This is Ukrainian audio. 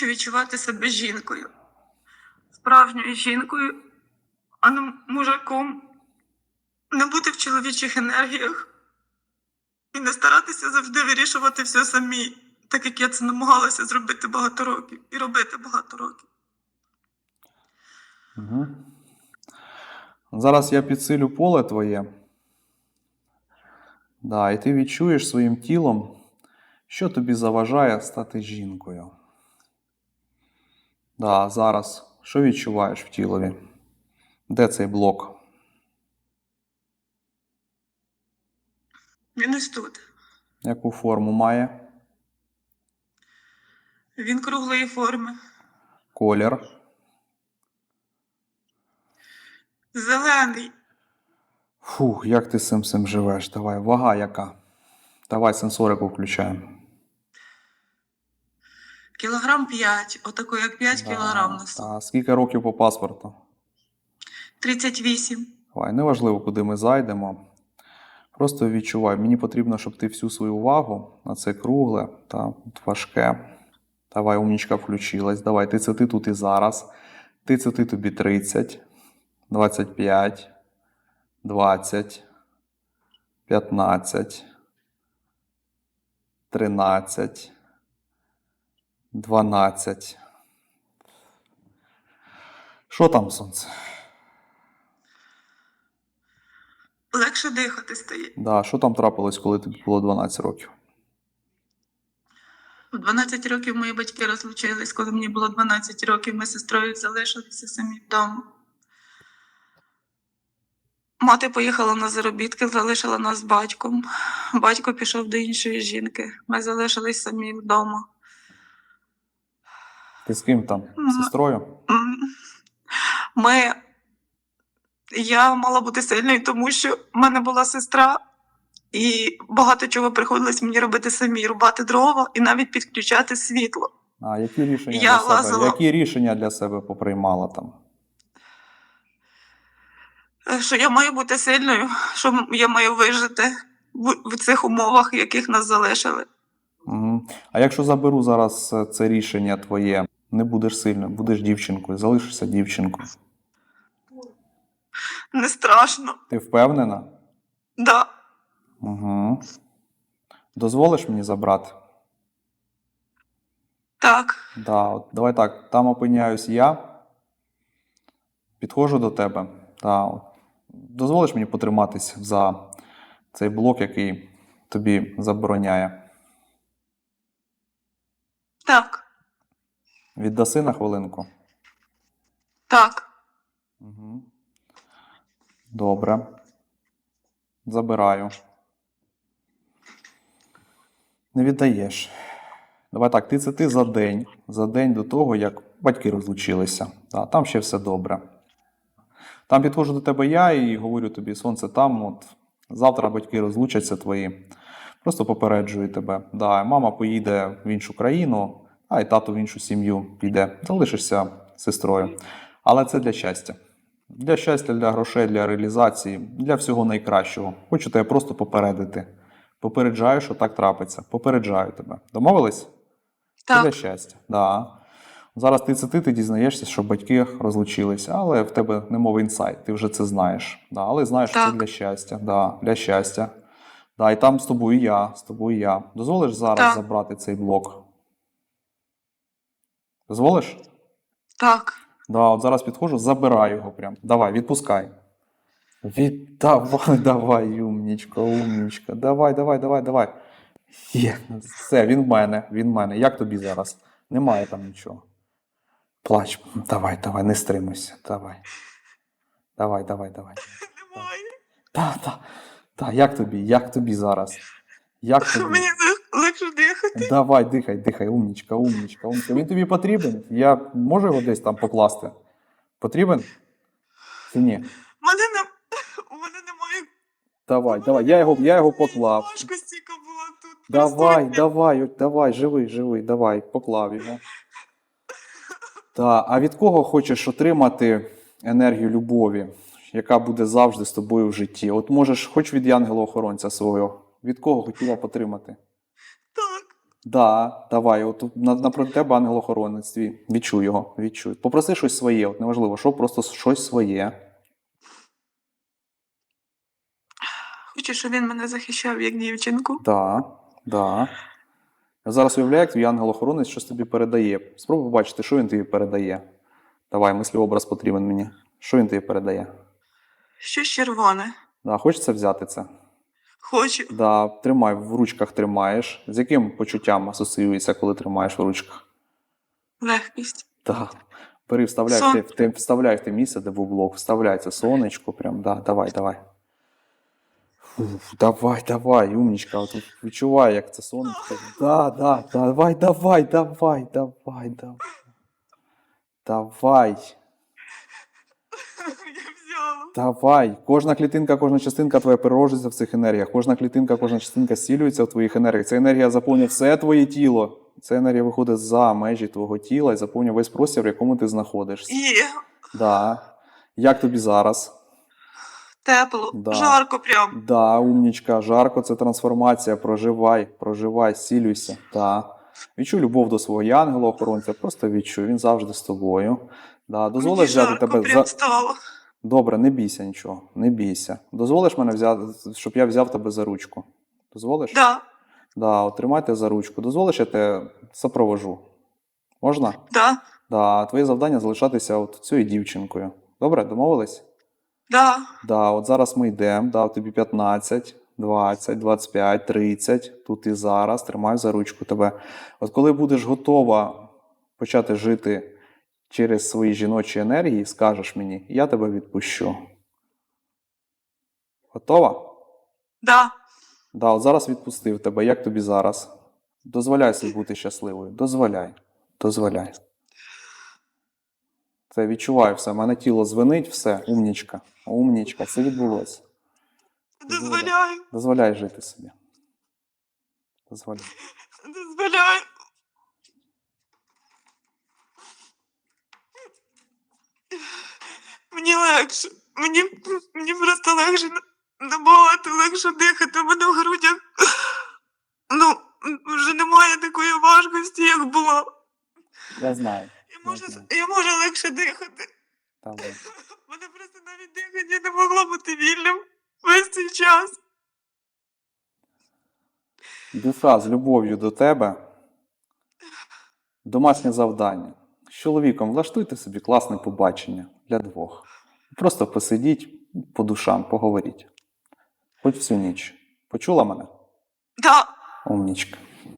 хочу відчувати себе жінкою, справжньою жінкою, а не мужиком. Не бути в чоловічих енергіях і не старатися завжди вирішувати все самі, так як я це намагалася зробити багато років і робити багато років. Угу. Зараз я підсилю поле твоє. Да, і ти відчуєш своїм тілом, що тобі заважає стати жінкою. Да, зараз. Що відчуваєш в тілові? Де цей блок? Він ось тут. Яку форму має? Він круглої форми, Колір. зелений, Фух, як ти з цим цим живеш? Давай, вага яка? Давай сенсорику включаємо. Кілограм 5, отако як 5 Да, кілограм несу. та, Скільки років по паспорту? 38. Давай, неважливо, куди ми зайдемо. Просто відчувай, мені потрібно, щоб ти всю свою увагу на це кругле та важке. Давай, умнічка включилась. Давай, ти це ти тут і зараз. Ти це ти тобі 30, 25, 20, 15, 13, 12. Що там, сонце? Легше дихати стає. Да, що там трапилось, коли тобі було 12 років? В 12 років мої батьки розлучились. Коли мені було 12 років, ми з сестрою залишилися самі вдома. Мати поїхала на заробітки, залишила нас з батьком. Батько пішов до іншої жінки. Ми залишились самі вдома. Ти з ким там? З сестрою? Ми... Я мала бути сильною, тому що в мене була сестра, і багато чого приходилось мені робити самі, рубати дрова і навіть підключати світло. А які рішення Я для себе? Які рішення для себе поприймала там? Е, Що я маю бути сильною, що я маю вижити в, цих умовах, в яких нас залишили. Угу. А якщо заберу зараз е, це рішення твоє, не будеш сильною, будеш дівчинкою, залишишся дівчинкою. Не страшно. Ти впевнена? Да. Угу. Дозволиш мені забрати? Так, Да, от, давай так, там опиняюсь я. Підходжу до тебе. Да, от. Дозволиш мені потриматись за цей блок, який тобі забороняє. так, Віддаси на хвилинку. так. Угу. Добре. Забираю. Не віддаєш. Давай так, ти це ти за день. За день до того, як батьки розлучилися. Да, там ще все добре. Там підходжу до тебе я і говорю тобі, сонце там, от завтра батьки розлучаться твої. Просто попереджую тебе. Да, мама поїде в іншу країну, а і тато в іншу сім'ю піде. Залишишся сестрою. Але це для щастя. Для щастя, для грошей, для реалізації, для всього найкращого. Хочу тебе просто попередити. Попереджаю, що так трапиться. Попереджаю тебе. Домовились? Це для щастя. Да. Зараз ти це ти, ти дізнаєшся, що батьки розлучилися, але в тебе немов інсайт, ти вже це знаєш. Да, але знаєш, що це для щастя. Да, для щастя. Да, і там з тобою я, з тобою я. Дозволиш зараз Так. забрати цей блок? Дозволиш? так. Да, от зараз підходжу, забираю його прям. Давай, відпускай. Віддавай, давай, умнічка, умнічка. Давай, давай, давай, давай. Є, все, він в мене, він в мене. Як тобі зараз? Немає там нічого. Плач, давай, давай, не стримуйся. Давай. Давай, давай, давай. Немає. Та, та, та, як тобі? Як тобі зараз? Як тобі? Мені легше дихати. Давай, дихай, дихай, умнічка, умнічка, умнічка. Він тобі потрібен? Я можу його десь там покласти? Потрібен? Чи ні? У мене не у мене немає Давай, давай, я його, я його поклав. важко стільки було тут. Давай, присутня. давай, от давай, живий, живий, давай, поклав його. Та, а від кого хочеш отримати енергію любові, яка буде завжди з тобою в житті? От можеш, хоч від янгола-охоронця свого, від кого хотіла б отримати? Да, давай, от напроти тебе ангел-охоронець твій. Відчуй його, відчуй. Попроси щось своє, от неважливо, що просто щось своє. Хочу, щоб він мене захищав як дівчинку. Да, да. Я зараз уявляю, як твій ангел-охоронець щось тобі передає. Спробуй побачити, що він тобі передає. Давай, мислі-образ потрібен мені. Що він тобі передає? Щось червоне. Да, хочеться взяти це? Хочу. Да, тримай, в ручках тримаєш. З яким почуттям асоціюється, коли тримаєш в ручках? Легкість. Так. Бери, вставляй, Сон. в те, вставляй в те місце, де був блок, вставляй це сонечко, прям, да, давай, давай. Фух, давай, давай, умнічка, от відчувай, як це сонечко. Да, да, давай, давай, давай, давай, давай. Давай. давай. Кожна клітинка, кожна частинка твоя перерожується в цих енергіях. Кожна клітинка, кожна частинка зцілюється в твоїх енергіях. Ця енергія заповнює все твоє тіло. Ця енергія виходить за межі твого тіла і заповнює весь простір, в якому ти знаходишся. Є. Да. Як тобі зараз? Тепло. Да. Жарко прям. Да, умнічка, жарко це трансформація. Проживай, проживай, сілюйся. Да. Відчуй любов до свого ангела-охоронця, просто відчуй, він завжди з тобою. Да. Дозволиш Мені взяти жарко тебе прям стало. Добре, не бійся нічого, не бійся. Дозволиш мене взяти, щоб я взяв тебе за ручку. Дозволиш? Да. Да, от тримайте за ручку. Дозволиш, я тебе сопровожу. Можна? Да. Да, твоє завдання залишатися от цією дівчинкою. Добре, домовились? Да. Да, от зараз ми йдемо, да, тобі 15, 20, 25, 30, тут і зараз, тримай за ручку тебе. От коли будеш готова почати жити через свої жіночі енергії, скажеш мені, я тебе відпущу. Готова? Да. Да, от зараз відпустив тебе. Як тобі зараз? Дозволяй собі бути щасливою. Дозволяй. Дозволяй. Це відчуваю все. Мене тіло звенить, все, умнічка. Умнічка, все відбулося. Дозволяю. Дозволяй жити собі. Дозволяй. Дозволяю. Мені легше. Мені, мені просто легше набагато легше дихати. У мене в грудях. Ну, вже немає такої важкості, як було. Я знаю. Я можу, я можу легше дихати. У мене просто навіть дихання не могло бути вільним весь цей час. Душа з любов'ю до тебе. Домашнє завдання. З чоловіком влаштуйте собі класне побачення для двох. Просто посидіть по душам, поговоріть. Хоч всю ніч. Почула мене? Да. Умнічка.